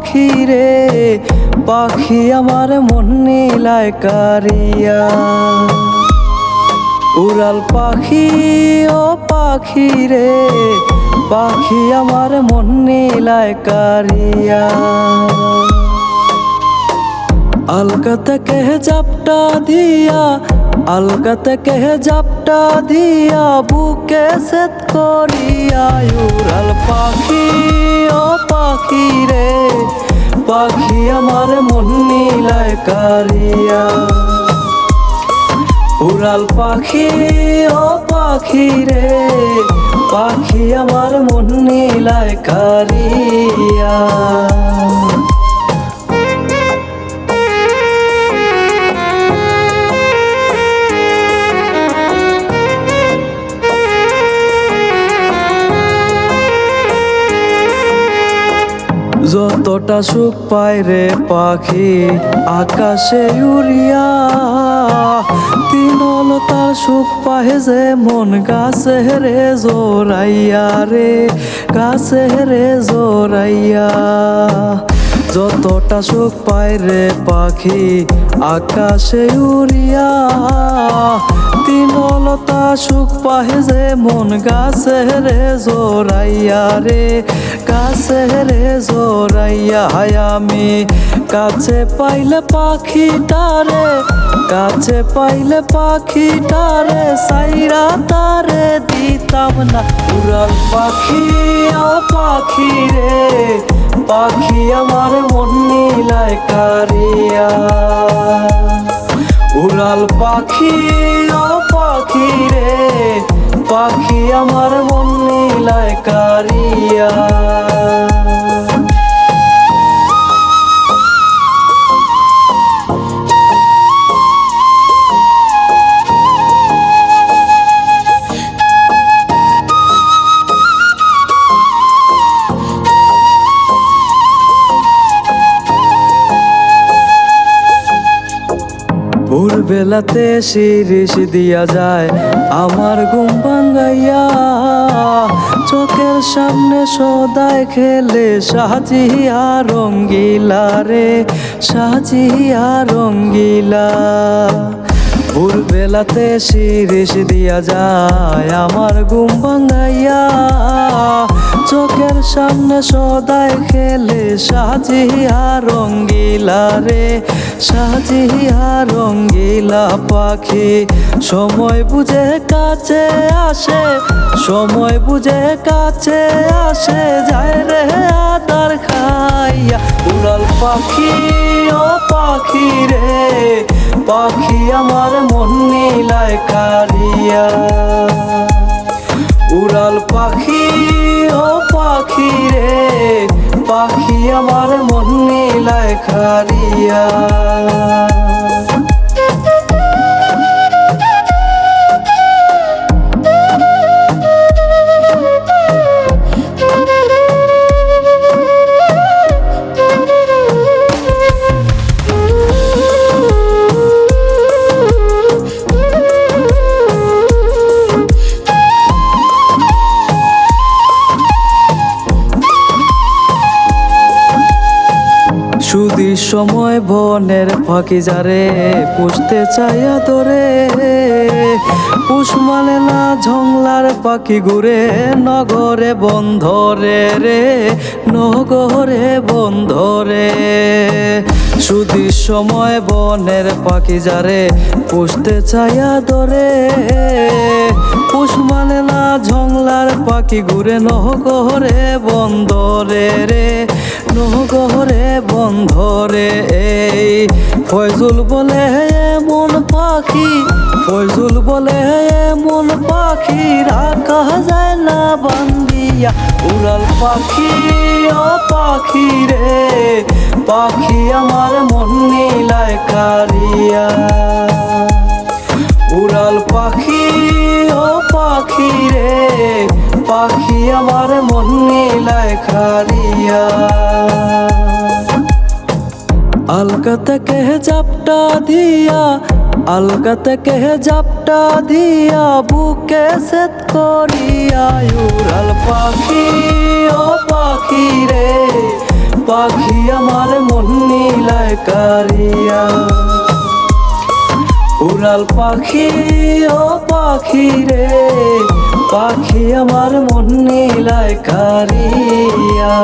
পাখি রে, পাখি আমার মন নীলায় কারিয়া। উড়াল পাখি, ও পাখি রে, পাখি আমার মন নীলায় কারিয়া। থেকে জাপটা দিয়া আলকা থেকে জাপটা দিয়া, বুকে সেত করিয়া। উড়াল পাখি পাখি রে পাখি আমার মন নীলায় কারিয়া। উড়াল পাখি, ও পাখি রে পাখি আমার মন নীলায় কারিয়া। যতটা সুখ পায় রে পাখি, আকাশে উড়িয়া। তিনলতা সুখ পাহে যে মন গাছে রে জোরাইয়া রে গাছে রে জোরাইয়া যতটা সুখ পায় রে পাখি, আকাশে উড়িয়া। তিনলতা সুখ পাহে যে মন গাছে রে জোরাইয়া রে কাছে রে জোরাইয়া আমি। কাছে পাইলে পাখিটারে কাছে পাইলে পাখিটারে সাইরা তারে দিতাম না। উড়াল পাখি পাখি রে, পাখি আমার মন নীলায় কারিয়া। উড়াল পাখি ভোর বেলাতে শিরিষ দিয়া যায়, আমার ঘুম ভাঙ্গাইয়া চোখের সামনে সদায় খেলে, সাজিয়া রঙ্গিলা রে, সাজিয়া রঙ্গিলা। ভোর বেলাতে শিরিষ দিয়া যায় আমার ঘুম ভাঙ্গাইয়া চোখের সামনে সদায় খেলে সাজিয়া রঙ্গিলা রে, সাজিয়া রঙ্গিলা পাখি। সময় বুঝে কাছে আসে, সময় বুঝে কাছে আসে, যায় রে আদার খাইয়া। উড়াল পাখি ও পাখি রে, পাখি আমার মন নীলায় কারিয়া উড়াল পাখি, ও পাখি রে, পাখি আমার মন নীলায় খারিয়া সময় বনের ফাঁকি যারে, পুষতে চাইয়া তোরে পুষ মানে না ঝংলার পাখি ঘুরে, নগরে বন্ধরে রে, নগরে বন্ধরে। সুদি সময় বনের পাখি যারে, পুষতে চাইয়া ধরে পুষ মানে না ঝংলার পাখি ঘুরে নহগরে বন্দরে রে। নহগরে বন্ধরে এই ফয়জুল বলে মন পাখি, ফয়জুল বলে মন পাখি, রাখা যায় না বান্দিয়া। উড়াল পাখি, ও পাখি রে, পাখি আমার মন নীলায় কারিয়া মন নীলায় খারিয়া। আলকা থেকে জাপটা দিয়া আলকা থেকে জাপটা দিয়া, বুকে সেত করিয়া উড়াল পাখি, ও পাখি রে। পাখি আমার মন নীলায় কারিয়া উড়াল পাখি, ও পাখি রে। পাখি আমার মন নীলায় কারিয়া।